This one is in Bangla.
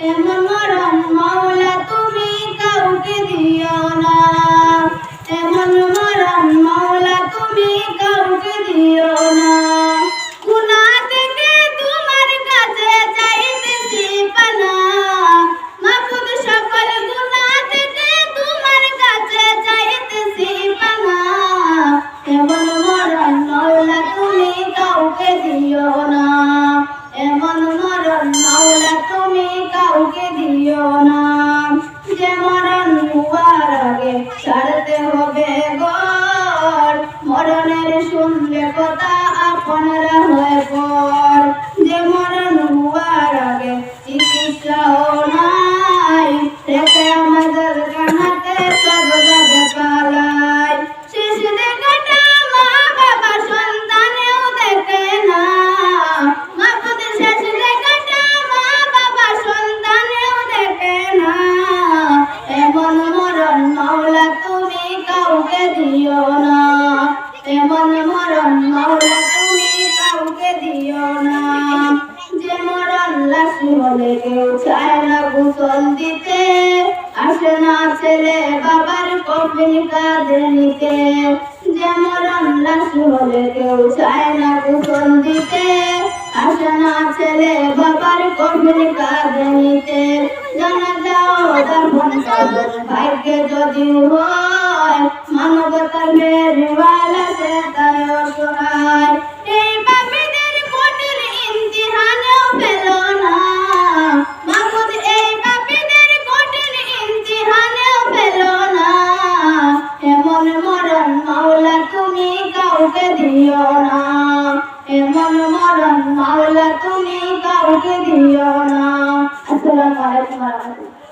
এমন মরণ মাওলা, তুমি কাউকে দিও না। এমন মরণ মাওলা, তুমি কাউকে দিও না। গুনা তোমার কাছে চাইতেছি পানা। মাবুদ সকল গুনা থেকে তোমার কাছে চাইতেছি পানা। এমন মরণ মাওলা, তুমি কাউকে দিও দিও না। মরণ হওয়ার আগে ছাড়তে হবে গর মরণের শুনলে কথা আপনারা দিও না। এমন মরণ মাওলা তুমি কাউকে দিও না। যে মরণ লাশি হলে কেউ চায় না গোসল দিতে। আসে না ছেলে বাবার কফিন কাঁধে নিতে। যে মরণ লাশি হলে কেউ চায় না গোসল দিতে। আসে না ছেলে বাবার কফিন কাঁধে নিতে। জানা যাও ভাগ্যে যদি হয় তুমি কাউকে দিও না আসসালামু আলাইকুম ওয়া রাহমাতুল্লাহ